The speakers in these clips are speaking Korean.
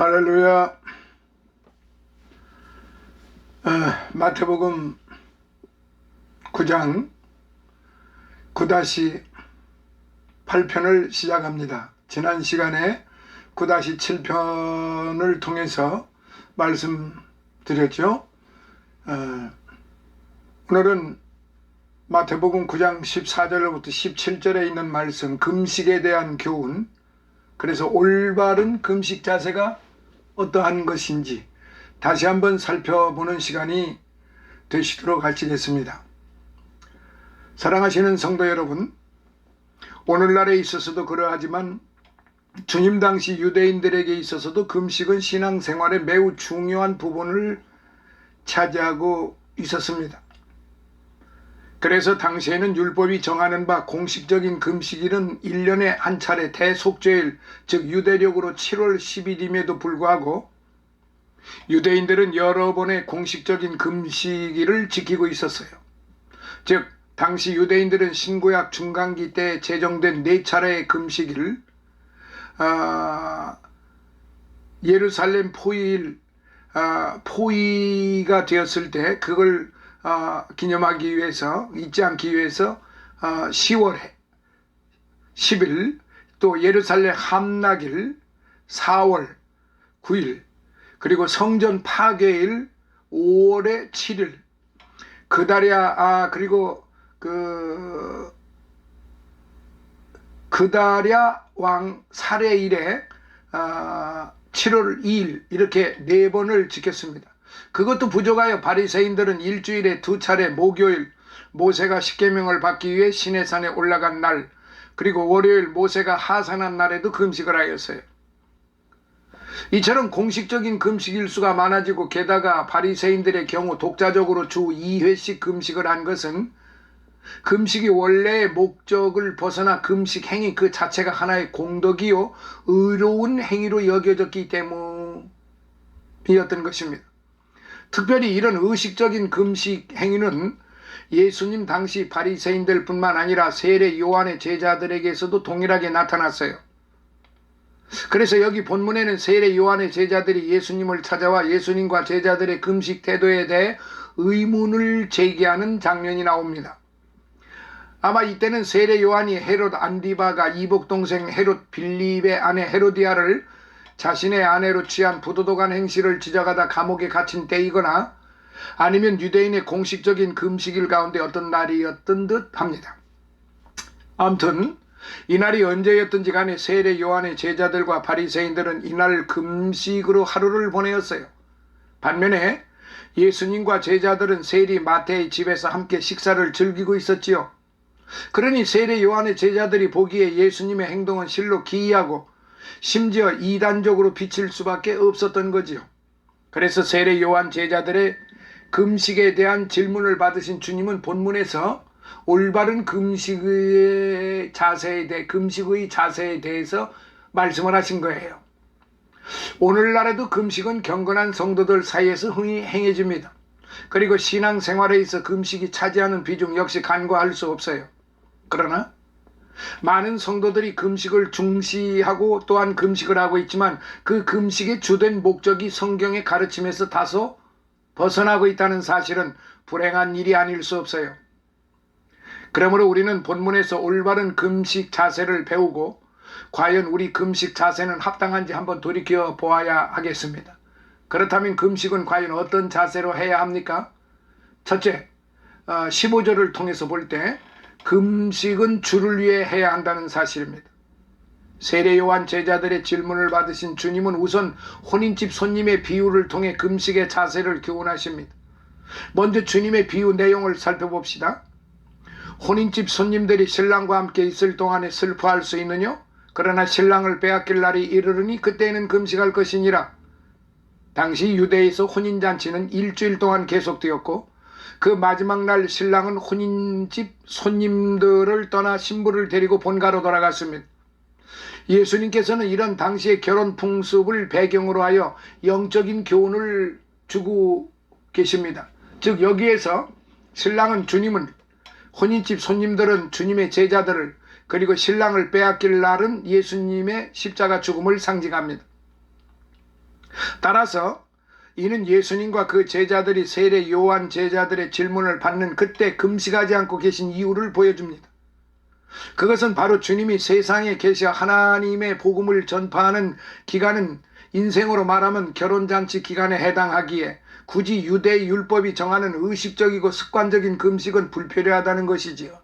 할렐루야. 어, 마태복음 9장 9-8편을 시작합니다. 지난 시간에 9-7편을 통해서 말씀드렸죠. 어, 오늘은 마태복음 9장 14절로부터 17절에 있는 말씀 금식에 대한 교훈 그래서 올바른 금식 자세가 어떠한 것인지 다시 한번 살펴보는 시간이 되시도록 하시겠습니다. 사랑하시는 성도 여러분, 오늘날에 있어서도 그러하지만 주님 당시 유대인들에게 있어서도 금식은 신앙생활의 매우 중요한 부분을 차지하고 있었습니다. 그래서 당시에는 율법이 정하는 바 공식적인 금식일은 1년에 한 차례 대속죄일, 즉 유대력으로 7월 10일임에도 불구하고 유대인들은 여러 번의 공식적인 금식일을 지키고 있었어요. 즉 당시 유대인들은 신구약 중간기 때 제정된 네 차례의 금식일을 아, 예루살렘 포일 아, 포위가 되었을 때 그걸 어, 기념하기 위해서 잊지 않기 위해서 어, 10월 10일 또 예루살렘 함락일 4월 9일 그리고 성전 파괴일 5월의 7일 그달이야 아 그리고 그 그달야 왕 살해일에 아, 7월 2일 이렇게 네 번을 지켰습니다. 그것도 부족하여 바리새인들은 일주일에 두 차례 목요일 모세가 십계명을 받기 위해 시내산에 올라간 날 그리고 월요일 모세가 하산한 날에도 금식을 하였어요. 이처럼 공식적인 금식 일수가 많아지고 게다가 바리새인들의 경우 독자적으로 주 2회씩 금식을 한 것은 금식이 원래의 목적을 벗어나 금식 행위 그 자체가 하나의 공덕이요 의로운 행위로 여겨졌기 때문이었던 것입니다. 특별히 이런 의식적인 금식 행위는 예수님 당시 바리새인들 뿐만 아니라 세례 요한의 제자들에게서도 동일하게 나타났어요. 그래서 여기 본문에는 세례 요한의 제자들이 예수님을 찾아와 예수님과 제자들의 금식 태도에 대해 의문을 제기하는 장면이 나옵니다. 아마 이때는 세례 요한이 헤롯 안디바가 이복 동생 헤롯 빌립의 아내 헤로디아를 자신의 아내로 취한 부도덕한 행실을 지적하다 감옥에 갇힌 때이거나 아니면 유대인의 공식적인 금식일 가운데 어떤 날이었던 듯 합니다. 아무튼 이날이 언제였든지 간에 세례 요한의 제자들과 바리새인들은 이날 금식으로 하루를 보내었어요. 반면에 예수님과 제자들은 세리 마태의 집에서 함께 식사를 즐기고 있었지요. 그러니 세례 요한의 제자들이 보기에 예수님의 행동은 실로 기이하고 심지어 이단적으로 비칠 수밖에 없었던 거지요. 그래서 세례 요한 제자들의 금식에 대한 질문을 받으신 주님은 본문에서 올바른 금식의 자세에 대해 금식의 자세에 대해서 말씀을 하신 거예요. 오늘날에도 금식은 경건한 성도들 사이에서 흔히 행해집니다. 그리고 신앙생활에 있어 금식이 차지하는 비중 역시 간과할 수 없어요. 그러나 많은 성도들이 금식을 중시하고 또한 금식을 하고 있지만 그 금식의 주된 목적이 성경의 가르침에서 다소 벗어나고 있다는 사실은 불행한 일이 아닐 수 없어요. 그러므로 우리는 본문에서 올바른 금식 자세를 배우고 과연 우리 금식 자세는 합당한지 한번 돌이켜 보아야 하겠습니다. 그렇다면 금식은 과연 어떤 자세로 해야 합니까? 첫째, 15절을 어, 통해서 볼 때 금식은 주를 위해 해야 한다는 사실입니다. 세례 요한 제자들의 질문을 받으신 주님은 우선 혼인집 손님의 비유를 통해 금식의 자세를 교훈하십니다. 먼저 주님의 비유 내용을 살펴봅시다. 혼인집 손님들이 신랑과 함께 있을 동안에 슬퍼할 수 있느냐? 그러나 신랑을 빼앗길 날이 이르르니 그때는 금식할 것이니라. 당시 유대에서 혼인잔치는 일주일 동안 계속되었고 그 마지막 날 신랑은 혼인집 손님들을 떠나 신부를 데리고 본가로 돌아갔습니다. 예수님께서는 이런 당시의 결혼 풍습을 배경으로 하여 영적인 교훈을 주고 계십니다. 즉 여기에서 신랑은 주님은 혼인집 손님들은 주님의 제자들을 그리고 신랑을 빼앗길 날은 예수님의 십자가 죽음을 상징합니다. 따라서 이는 예수님과 그 제자들이 세례 요한 제자들의 질문을 받는 그때 금식하지 않고 계신 이유를 보여줍니다. 그것은 바로 주님이 세상에 계셔 하나님의 복음을 전파하는 기간은 인생으로 말하면 결혼잔치 기간에 해당하기에 굳이 유대 율법이 정하는 의식적이고 습관적인 금식은 불필요하다는 것이지요.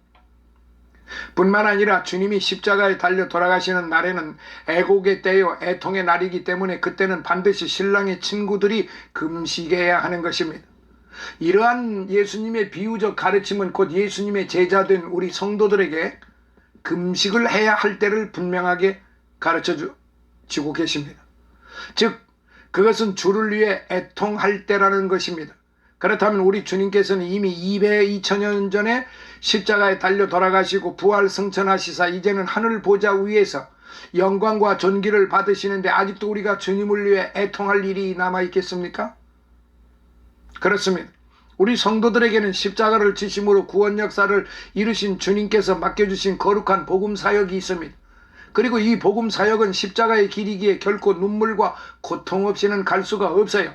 뿐만 아니라 주님이 십자가에 달려 돌아가시는 날에는 애곡의 때요 애통의 날이기 때문에 그때는 반드시 신랑의 친구들이 금식해야 하는 것입니다. 이러한 예수님의 비유적 가르침은 곧 예수님의 제자된 우리 성도들에게 금식을 해야 할 때를 분명하게 가르쳐 주고 계십니다. 즉 그것은 주를 위해 애통할 때라는 것입니다. 그렇다면 우리 주님께서는 이미 2배 2000년 전에 십자가에 달려 돌아가시고 부활 승천하시사 이제는 하늘 보좌 위에서 영광과 존귀를 받으시는데 아직도 우리가 주님을 위해 애통할 일이 남아 있겠습니까? 그렇습니다. 우리 성도들에게는 십자가를 지심으로 구원 역사를 이루신 주님께서 맡겨주신 거룩한 복음 사역이 있습니다. 그리고 이 복음 사역은 십자가의 길이기에 결코 눈물과 고통 없이는 갈 수가 없어요.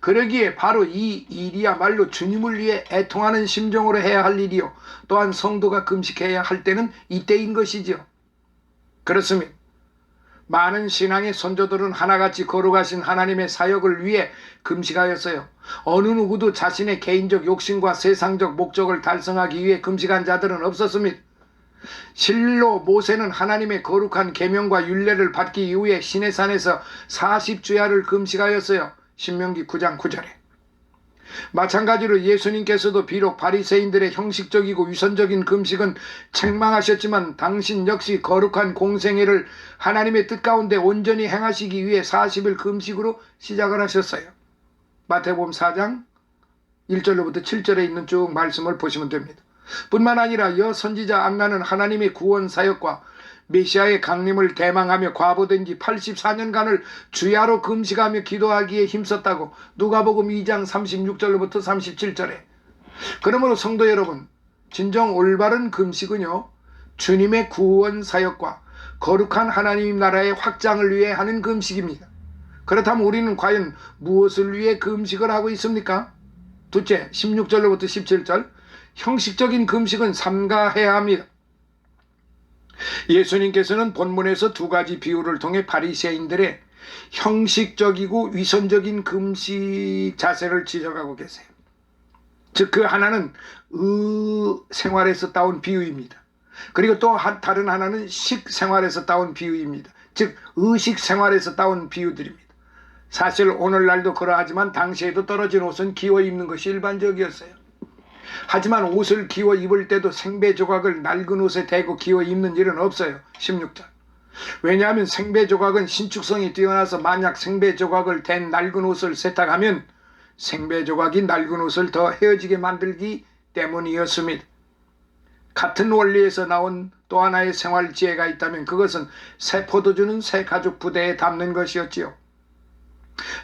그러기에 바로 이 일이야말로 주님을 위해 애통하는 심정으로 해야 할 일이요. 또한 성도가 금식해야 할 때는 이때인 것이지요. 그렇습니다. 많은 신앙의 선조들은 하나같이 거룩하신 하나님의 사역을 위해 금식하였어요. 어느 누구도 자신의 개인적 욕심과 세상적 목적을 달성하기 위해 금식한 자들은 없었습니다. 실로 모세는 하나님의 거룩한 계명과 윤례를 받기 이후에 시내산에서 40주야를 금식하였어요. 신명기 9장 9절에. 마찬가지로 예수님께서도 비록 바리새인들의 형식적이고 위선적인 금식은 책망하셨지만 당신 역시 거룩한 공생애를 하나님의 뜻 가운데 온전히 행하시기 위해 40일 금식으로 시작을 하셨어요. 마태복음 4장 1절로부터 7절에 있는 쭉 말씀을 보시면 됩니다. 뿐만 아니라 여 선지자 안나는 하나님의 구원 사역과 메시아의 강림을 대망하며 과부된 지 84년간을 주야로 금식하며 기도하기에 힘썼다고 누가복음 2장 36절로부터 37절에 그러므로 성도 여러분 진정 올바른 금식은요 주님의 구원 사역과 거룩한 하나님 나라의 확장을 위해 하는 금식입니다. 그렇다면 우리는 과연 무엇을 위해 금식을 하고 있습니까? 둘째 16절로부터 17절 형식적인 금식은 삼가해야 합니다. 예수님께서는 본문에서 두 가지 비유를 통해 바리새인들의 형식적이고 위선적인 금식 자세를 지적하고 계세요. 즉 그 하나는 의 생활에서 따온 비유입니다. 그리고 또 다른 하나는 식 생활에서 따온 비유입니다. 즉 의식 생활에서 따온 비유들입니다. 사실 오늘날도 그러하지만 당시에도 떨어진 옷은 기워 입는 것이 일반적이었어요. 하지만 옷을 기워 입을 때도 생배 조각을 낡은 옷에 대고 기워 입는 일은 없어요. 16절. 왜냐하면 생배 조각은 신축성이 뛰어나서 만약 생배 조각을 댄 낡은 옷을 세탁하면 생배 조각이 낡은 옷을 더 헤어지게 만들기 때문이었습니다. 같은 원리에서 나온 또 하나의 생활 지혜가 있다면 그것은 새 포도주는 새 가죽 부대에 담는 것이었지요.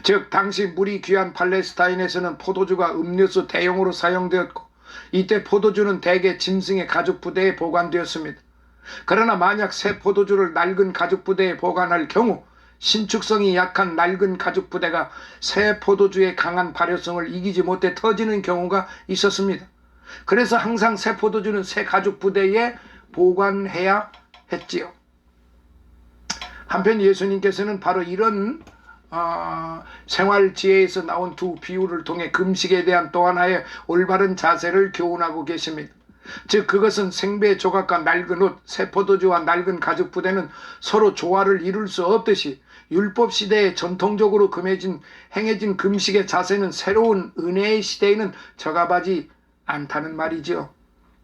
즉 당시 물이 귀한 팔레스타인에서는 포도주가 음료수 대용으로 사용되었고 이때 포도주는 대개 짐승의 가죽 부대에 보관되었습니다. 그러나 만약 새 포도주를 낡은 가죽 부대에 보관할 경우 신축성이 약한 낡은 가죽 부대가 새 포도주의 강한 발효성을 이기지 못해 터지는 경우가 있었습니다. 그래서 항상 새 포도주는 새 가죽 부대에 보관해야 했지요. 한편 예수님께서는 바로 이런 어, 생활 지혜에서 나온 두 비유를 통해 금식에 대한 또 하나의 올바른 자세를 교훈하고 계십니다. 즉 그것은 생배 조각과 낡은 옷, 새 포도주와 낡은 가죽 부대는 서로 조화를 이룰 수 없듯이 율법 시대에 전통적으로 금해진 행해진 금식의 자세는 새로운 은혜의 시대에는 적합하지 않다는 말이죠.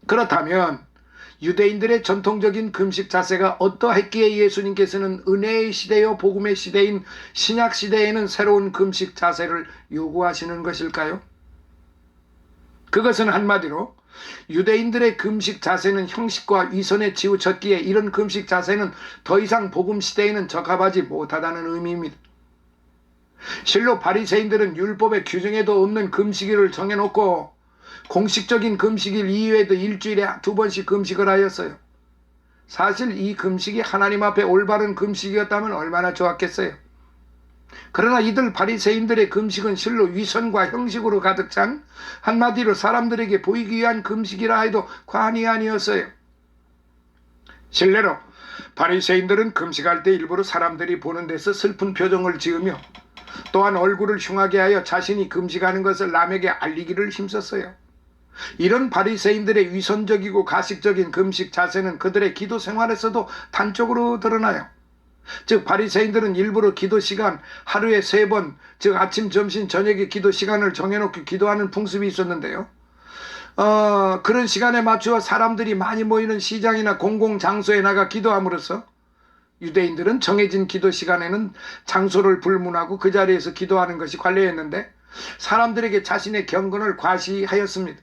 그렇다면 유대인들의 전통적인 금식 자세가 어떠했기에 예수님께서는 은혜의 시대요 복음의 시대인 신약 시대에는 새로운 금식 자세를 요구하시는 것일까요? 그것은 한마디로 유대인들의 금식 자세는 형식과 위선에 치우쳤기에 이런 금식 자세는 더 이상 복음 시대에는 적합하지 못하다는 의미입니다. 실로 바리새인들은 율법의 규정에도 없는 금식일을 정해놓고 공식적인 금식일 이외에도 일주일에 두 번씩 금식을 하였어요. 사실 이 금식이 하나님 앞에 올바른 금식이었다면 얼마나 좋았겠어요. 그러나 이들 바리새인들의 금식은 실로 위선과 형식으로 가득 찬 한마디로 사람들에게 보이기 위한 금식이라 해도 과언이 아니었어요. 실례로 바리새인들은 금식할 때 일부러 사람들이 보는 데서 슬픈 표정을 지으며 또한 얼굴을 흉하게 하여 자신이 금식하는 것을 남에게 알리기를 힘썼어요. 이런 바리새인들의 위선적이고 가식적인 금식 자세는 그들의 기도 생활에서도 단적으로 드러나요. 즉 바리새인들은 일부러 기도 시간 하루에 세 번, 즉 아침, 점심, 저녁에 기도 시간을 정해놓고 기도하는 풍습이 있었는데요. 어, 그런 시간에 맞추어 사람들이 많이 모이는 시장이나 공공 장소에 나가 기도함으로써 유대인들은 정해진 기도 시간에는 장소를 불문하고 그 자리에서 기도하는 것이 관례였는데 사람들에게 자신의 경건을 과시하였습니다.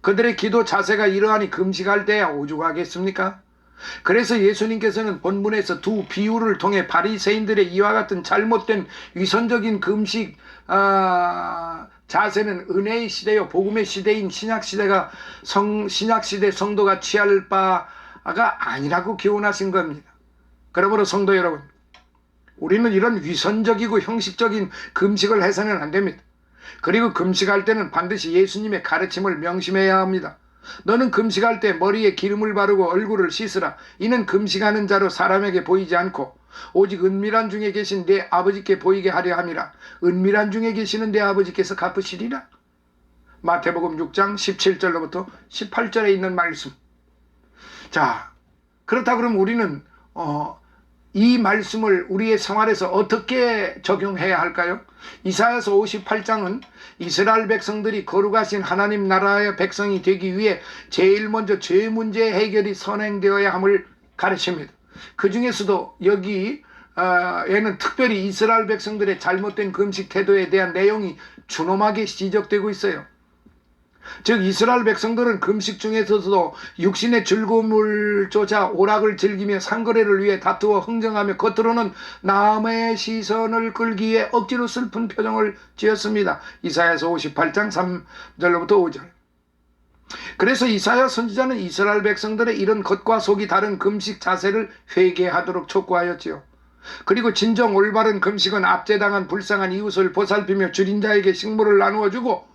그들의 기도 자세가 이러하니 금식할 때야 오죽하겠습니까? 그래서 예수님께서는 본문에서 두 비유를 통해 바리새인들의 이와 같은 잘못된 위선적인 금식 아, 자세는 은혜의 시대요 복음의 시대인 신약 시대가 성 신약 시대 성도가 취할 바가 아니라고 교훈하신 겁니다. 그러므로 성도 여러분, 우리는 이런 위선적이고 형식적인 금식을 해서는 안 됩니다. 그리고 금식할 때는 반드시 예수님의 가르침을 명심해야 합니다. 너는 금식할 때 머리에 기름을 바르고 얼굴을 씻으라. 이는 금식하는 자로 사람에게 보이지 않고 오직 은밀한 중에 계신 내 아버지께 보이게 하려 함이라. 은밀한 중에 계시는 내 아버지께서 갚으시리라. 마태복음 6장 17절로부터 18절에 있는 말씀. 자, 그렇다 그러면 우리는 어, 이 말씀을 우리의 생활에서 어떻게 적용해야 할까요? 이사야서 58장은 이스라엘 백성들이 거룩하신 하나님 나라의 백성이 되기 위해 제일 먼저 죄 문제 해결이 선행되어야 함을 가르칩니다. 그 중에서도 여기 에는 특별히 이스라엘 백성들의 잘못된 금식 태도에 대한 내용이 준엄하게 지적되고 있어요. 즉 이스라엘 백성들은 금식 중에서도 육신의 즐거움을 쫓아 오락을 즐기며 상거래를 위해 다투어 흥정하며 겉으로는 남의 시선을 끌기 위해 억지로 슬픈 표정을 지었습니다. 이사야서 58장 3절로부터 5절. 그래서 이사야 선지자는 이스라엘 백성들의 이런 겉과 속이 다른 금식 자세를 회개하도록 촉구하였지요. 그리고 진정 올바른 금식은 압제당한 불쌍한 이웃을 보살피며 줄인 자에게 식물을 나누어 주고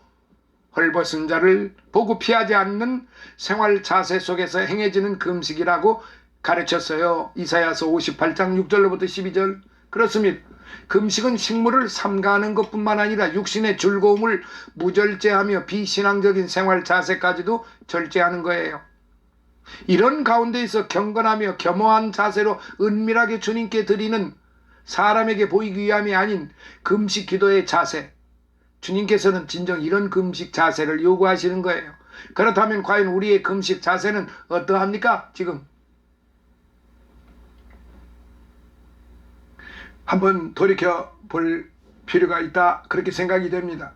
헐벗은 자를 보고 피하지 않는 생활 자세 속에서 행해지는 금식이라고 가르쳤어요. 이사야서 58장 6절로부터 12절. 그렇습니다. 금식은 식물을 삼가하는 것뿐만 아니라 육신의 즐거움을 무절제하며 비신앙적인 생활 자세까지도 절제하는 거예요. 이런 가운데에서 경건하며 겸허한 자세로 은밀하게 주님께 드리는 사람에게 보이기 위함이 아닌 금식 기도의 자세, 주님께서는 진정 이런 금식 자세를 요구하시는 거예요. 그렇다면 과연 우리의 금식 자세는 어떠합니까? 지금 한번 돌이켜 볼 필요가 있다. 그렇게 생각이 됩니다.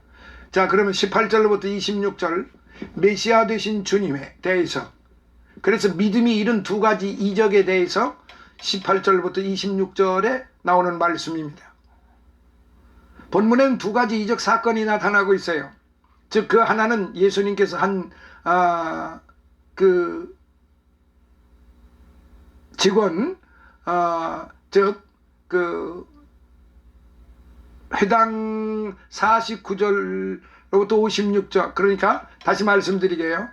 자, 그러면 18절로부터 26절 메시아 되신 주님에 대해서 그래서 믿음이 이런 두 가지 이적에 대해서 18절부터 26절에 나오는 말씀입니다. 본문에는 두 가지 이적 사건이 나타나고 있어요. 즉 그 하나는 예수님께서 한 아, 그 직원 어, 즉그 회당 49절로부터 56절 그러니까 다시 말씀드리게요.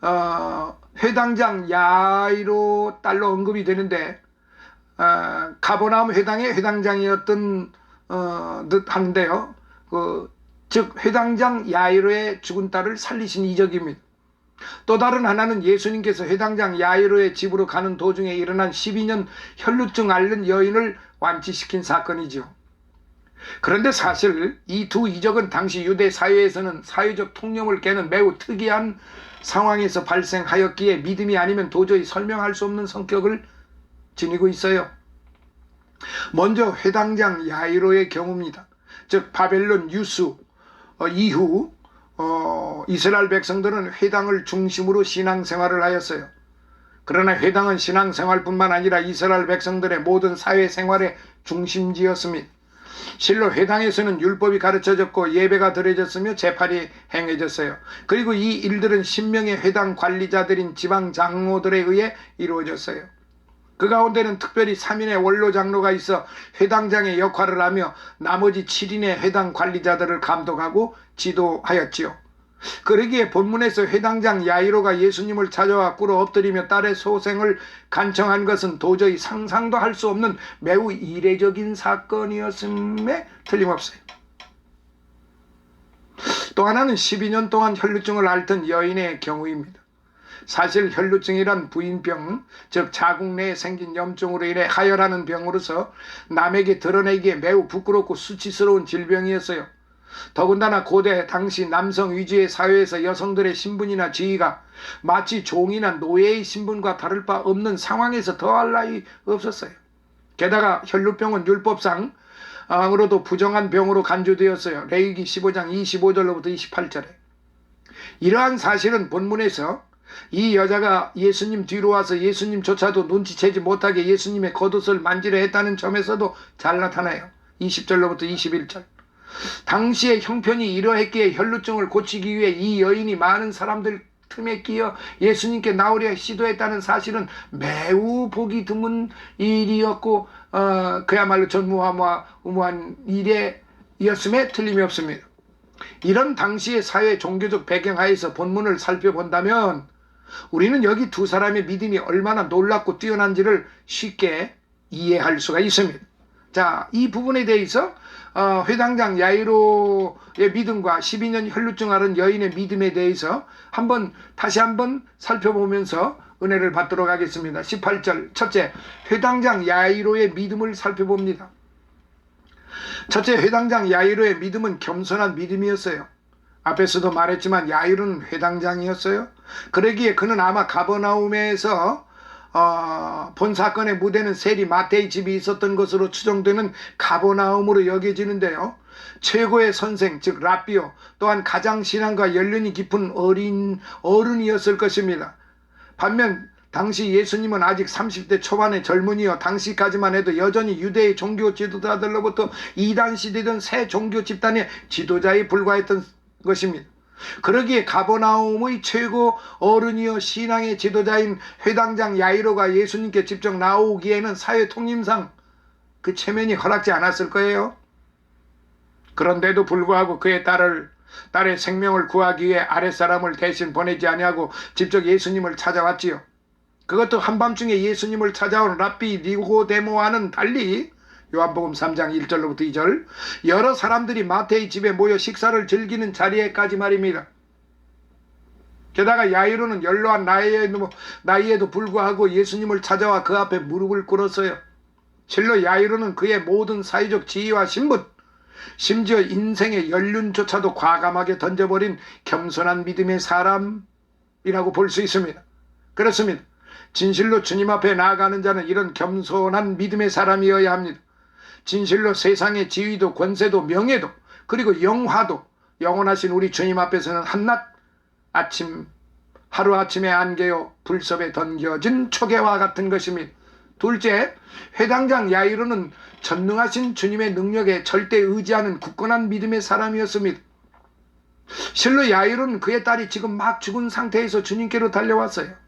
어, 회당장 야이로 딸로 언급이 되는데 어, 가보나움 회당의 회당장이었던 어, 듯 한데요. 그, 즉 회당장 야이로의 죽은 딸을 살리신 이적입니다. 또 다른 하나는 예수님께서 회당장 야이로의 집으로 가는 도중에 일어난 12년 혈루증 앓는 여인을 완치시킨 사건이죠. 그런데 사실 이 두 이적은 당시 유대 사회에서는 사회적 통념을 깨는 매우 특이한 상황에서 발생하였기에 믿음이 아니면 도저히 설명할 수 없는 성격을 지니고 있어요. 먼저 회당장 야이로의 경우입니다. 즉 바벨론 유수 어, 이후 어, 이스라엘 백성들은 회당을 중심으로 신앙생활을 하였어요. 그러나 회당은 신앙생활뿐만 아니라 이스라엘 백성들의 모든 사회생활의 중심지였습니다. 실로 회당에서는 율법이 가르쳐졌고 예배가 드려졌으며 재판이 행해졌어요. 그리고 이 일들은 신명의 회당 관리자들인 지방 장로들에 의해 이루어졌어요. 그 가운데는 특별히 3인의 원로 장로가 있어 회당장의 역할을 하며 나머지 7인의 회당 관리자들을 감독하고 지도하였지요. 그러기에 본문에서 회당장 야이로가 예수님을 찾아와 꿇어 엎드리며 딸의 소생을 간청한 것은 도저히 상상도 할 수 없는 매우 이례적인 사건이었음에 틀림없어요. 또 하나는 12년 동안 혈루증을 앓던 여인의 경우입니다. 사실 혈루증이란 부인병, 즉 자궁 내에 생긴 염증으로 인해 하혈하는 병으로서 남에게 드러내기에 매우 부끄럽고 수치스러운 질병이었어요. 더군다나 고대 당시 남성 위주의 사회에서 여성들의 신분이나 지위가 마치 종이나 노예의 신분과 다를 바 없는 상황에서 더할 나위 없었어요. 게다가 혈루병은 율법상 으로도 부정한 병으로 간주되었어요. 레위기 15장 25절로부터 28절에. 이러한 사실은 본문에서 이 여자가 예수님 뒤로 와서 예수님조차도 눈치채지 못하게 예수님의 겉옷을 만지려 했다는 점에서도 잘 나타나요. 20절로부터 21절. 당시의 형편이 이러했기에 혈루증을 고치기 위해 이 여인이 많은 사람들 틈에 끼어 예수님께 나오려 시도했다는 사실은 매우 보기 드문 일이었고 어, 그야말로 전무후무한 일이었음에 틀림이 없습니다. 이런 당시의 사회 종교적 배경 하에서 본문을 살펴본다면 우리는 여기 두 사람의 믿음이 얼마나 놀랍고 뛰어난지를 쉽게 이해할 수가 있습니다. 자, 이 부분에 대해서 어, 회당장 야이로의 믿음과 12년 혈루증 앓은 여인의 믿음에 대해서 한번 다시 한번 살펴보면서 은혜를 받도록 하겠습니다. 18절 첫째 회당장 야이로의 믿음을 살펴봅니다. 첫째 회당장 야이로의 믿음은 겸손한 믿음이었어요. 앞에서도 말했지만 야이로는 회당장이었어요. 그러기에 그는 아마 가버나움에서 어, 본 사건의 무대는 세리 마테의 집이 있었던 것으로 추정되는 가보나움으로 여겨지는데요. 최고의 선생 즉 라비오 또한 가장 신앙과 연륜이 깊은 어린 어른이었을 것입니다. 반면 당시 예수님은 아직 30대 초반의 젊은이여 당시까지만 해도 여전히 유대의 종교 지도자들로부터 이단 시대던 새 종교 집단의 지도자에 불과했던 것입니다. 그러기에 가버나움의 최고 어른이여 신앙의 지도자인 회당장 야이로가 예수님께 직접 나오기에는 사회 통념상 그 체면이 허락지 않았을 거예요. 그런데도 불구하고 그의 딸을 딸의 생명을 구하기 위해 아랫사람을 대신 보내지 아니하고 직접 예수님을 찾아왔지요. 그것도 한밤중에 예수님을 찾아온 랍비 니고데모와는 달리 요한복음 3장 1절로부터 2절 여러 사람들이 마태의 집에 모여 식사를 즐기는 자리에까지 말입니다. 게다가 야이로는 연로한 나이에도, 나이에도 불구하고 예수님을 찾아와 그 앞에 무릎을 꿇었어요. 실로 야이로는 그의 모든 사회적 지위와 신분, 심지어 인생의 연륜조차도 과감하게 던져버린 겸손한 믿음의 사람이라고 볼 수 있습니다. 그렇습니다. 진실로 주님 앞에 나아가는 자는 이런 겸손한 믿음의 사람이어야 합니다. 진실로 세상의 지위도 권세도 명예도 그리고 영화도 영원하신 우리 주님 앞에서는 한낱 아침 하루아침에 안개요 불섭에 던져진 초계와 같은 것입니다. 둘째, 회당장 야이로는 전능하신 주님의 능력에 절대 의지하는 굳건한 믿음의 사람이었습니다. 실로 야이로는 그의 딸이 지금 막 죽은 상태에서 주님께로 달려왔어요.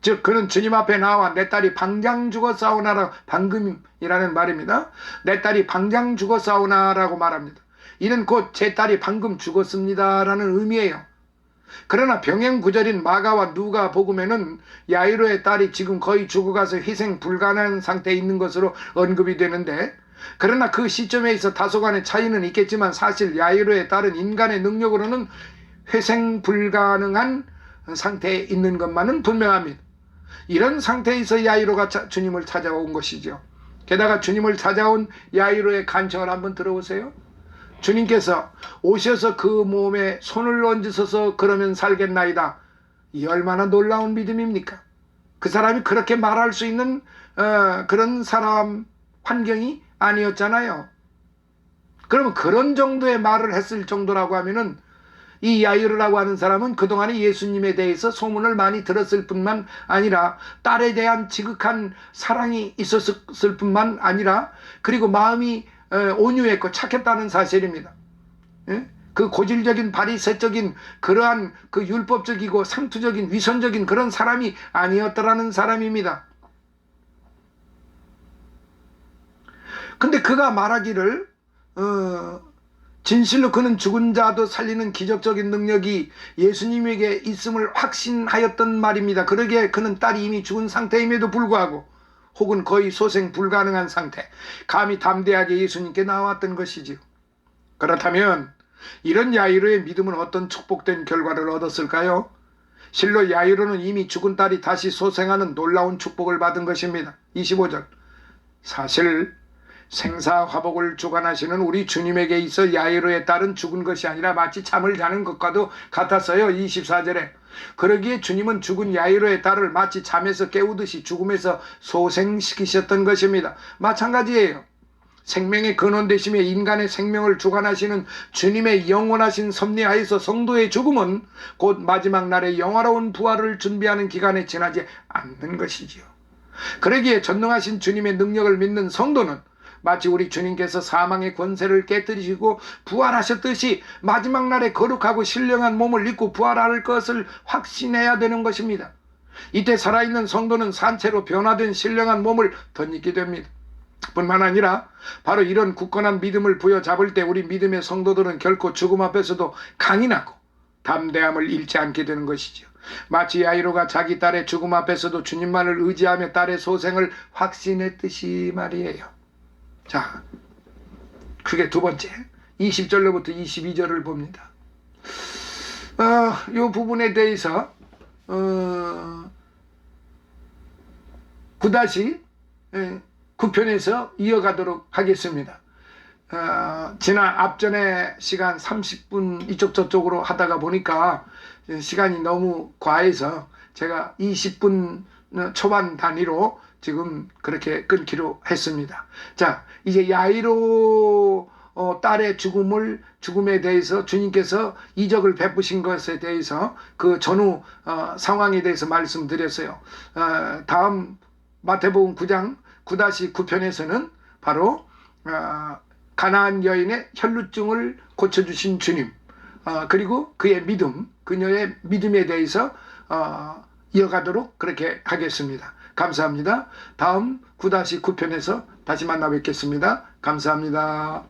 즉 그는 주님 앞에 나와 내 딸이 방장 죽어 싸우나라 방금이라는 말입니다. 내 딸이 방장 죽어 싸우나라고 말합니다. 이는 곧 제 딸이 방금 죽었습니다라는 의미예요. 그러나 병행 구절인 마가와 누가 복음에는 야이로의 딸이 지금 거의 죽어가서 희생 불가능한 상태에 있는 것으로 언급이 되는데 그러나 그 시점에 있어 다소간의 차이는 있겠지만 사실 야이로의 딸은 인간의 능력으로는 회생 불가능한 상태에 있는 것만은 분명합니다. 이런 상태에서 야이로가 주님을 찾아온 것이죠. 게다가 주님을 찾아온 야이로의 간청을 한번 들어보세요. 주님께서 오셔서 그 몸에 손을 얹으셔서 그러면 살겠나이다. 이 얼마나 놀라운 믿음입니까? 그 사람이 그렇게 말할 수 있는 어, 그런 사람 환경이 아니었잖아요. 그러면 그런 정도의 말을 했을 정도라고 하면은 이 야이로라고 하는 사람은 그동안에 예수님에 대해서 소문을 많이 들었을 뿐만 아니라 딸에 대한 지극한 사랑이 있었을 뿐만 아니라 그리고 마음이 어, 온유했고 착했다는 사실입니다. 예? 그 고질적인 바리새적인 그러한 그 율법적이고 상투적인 위선적인 그런 사람이 아니었더라는 사람입니다. 근데 그가 말하기를 어, 진실로 그는 죽은 자도 살리는 기적적인 능력이 예수님에게 있음을 확신하였던 말입니다. 그러기에 그는 딸이 이미 죽은 상태임에도 불구하고 혹은 거의 소생 불가능한 상태, 감히 담대하게 예수님께 나왔던 것이지요. 그렇다면 이런 야이로의 믿음은 어떤 축복된 결과를 얻었을까요? 실로 야이로는 이미 죽은 딸이 다시 소생하는 놀라운 축복을 받은 것입니다. 25절. 사실 생사 화복을 주관하시는 우리 주님에게 있어 야이로의 딸은 죽은 것이 아니라 마치 잠을 자는 것과도 같았어요. 24절에. 그러기에 주님은 죽은 야이로의 딸을 마치 잠에서 깨우듯이 죽음에서 소생시키셨던 것입니다. 마찬가지예요. 생명의 근원 되심에 인간의 생명을 주관하시는 주님의 영원하신 섭리하에서 성도의 죽음은 곧 마지막 날의 영화로운 부활을 준비하는 기간에 지나지 않는 것이지요. 그러기에 전능하신 주님의 능력을 믿는 성도는 마치 우리 주님께서 사망의 권세를 깨뜨리시고 부활하셨듯이 마지막 날에 거룩하고 신령한 몸을 입고 부활할 것을 확신해야 되는 것입니다. 이때 살아있는 성도는 산채로 변화된 신령한 몸을 덧입게 됩니다. 뿐만 아니라 바로 이런 굳건한 믿음을 부여잡을 때 우리 믿음의 성도들은 결코 죽음 앞에서도 강인하고 담대함을 잃지 않게 되는 것이죠. 마치 야이로가 자기 딸의 죽음 앞에서도 주님만을 의지하며 딸의 소생을 확신했듯이 말이에요. 자, 그게 두 번째. 20절로부터 22절을 봅니다. 어, 이 부분에 대해서 어, 9다시 예, 9편에서 이어가도록 하겠습니다. 어, 지난 앞전에 시간 30분 이쪽 저쪽으로 하다가 보니까 시간이 너무 과해서 제가 20분 초반 단위로 지금 그렇게 끊기로 했습니다. 자, 이제 야이로 어, 딸의 죽음을 죽음에 대해서 주님께서 이적을 베푸신 것에 대해서 그 전후 어, 상황에 대해서 말씀드렸어요. 어, 다음 마태복음 9장 9-9편에서는 바로 어, 가나안 여인의 혈루증을 고쳐주신 주님 어, 그리고 그의 믿음 그녀의 믿음에 대해서 어, 이어가도록 그렇게 하겠습니다. 감사합니다. 다음 9-9편에서 다시 만나 뵙겠습니다. 감사합니다.